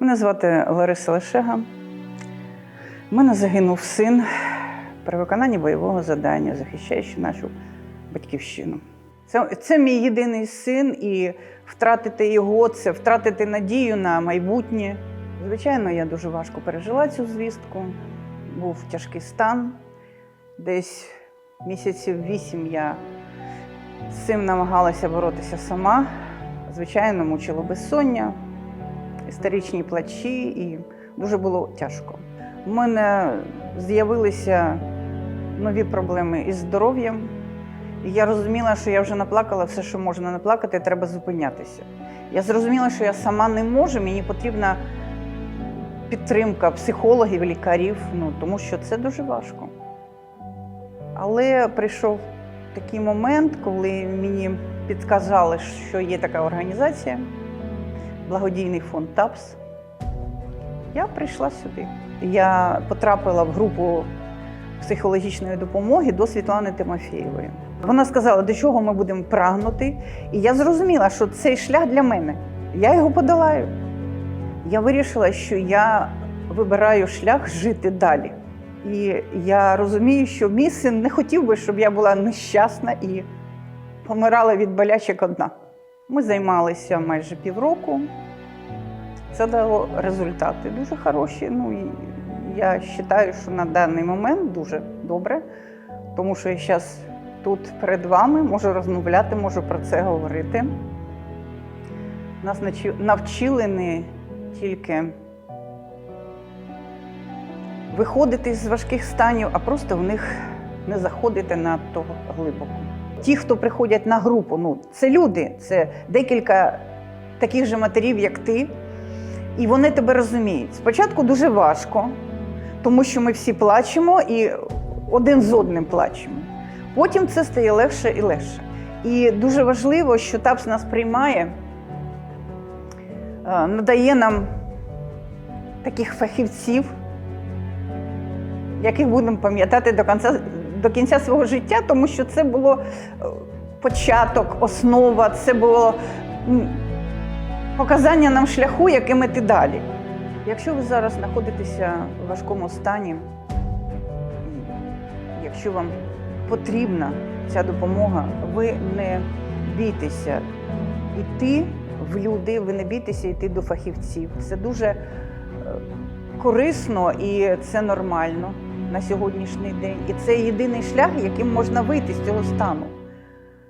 Мене звати Лариса Лешега. У мене загинув син при виконанні бойового завдання, захищаючи нашу батьківщину. Це, це мій єдиний син, і втратити його це втратити надію на майбутнє. Звичайно, я дуже важко пережила цю звістку. Був тяжкий стан. Десь місяців вісім я з цим намагалася боротися сама. Звичайно, мучило безсоння, історичні плачі, і дуже було тяжко. У мене з'явилися нові проблеми із здоров'ям. Я розуміла, що я вже наплакала все, що можна наплакати, треба зупинятися. Я зрозуміла, що я сама не можу, мені потрібна підтримка психологів, лікарів, ну, тому що це дуже важко. Але прийшов такий момент, коли мені підказали, що є така організація, благодійний фонд ТАПС. Я прийшла сюди. Я потрапила в групу психологічної допомоги до Світлани Тимофєєвої. Вона сказала, до чого ми будемо прагнути. І я зрозуміла, що цей шлях для мене. Я його подолаю. Я вирішила, що я вибираю шлях жити далі. І я розумію, що мій син не хотів би, щоб я була нещасна і помирала від болячок одна. Ми займалися майже півроку. Це дало результати дуже хороші. Ну, і я вважаю, що на даний момент дуже добре, тому що я зараз тут перед вами можу розмовляти, можу про це говорити. Нас навчили не тільки виходити з важких станів, а просто в них не заходити надто глибоко. Ті, хто приходять на групу, ну це люди, це декілька таких же матерів, як ти, і вони тебе розуміють. Спочатку дуже важко, тому що ми всі плачемо і один з одним плачемо. Потім це стає легше і легше. І дуже важливо, що ТАПС нас приймає, е, надає нам таких фахівців, яких будемо пам'ятати до кінця, до кінця свого життя, тому що це було е, початок, основа, це було показання нам шляху, яким іти далі. Якщо ви зараз знаходитеся в важкому стані, якщо вам потрібна ця допомога, ви не бійтеся йти в люди, ви не бійтеся йти до фахівців. Це дуже е, корисно і це нормально на сьогоднішній день. І це єдиний шлях, яким можна вийти з цього стану.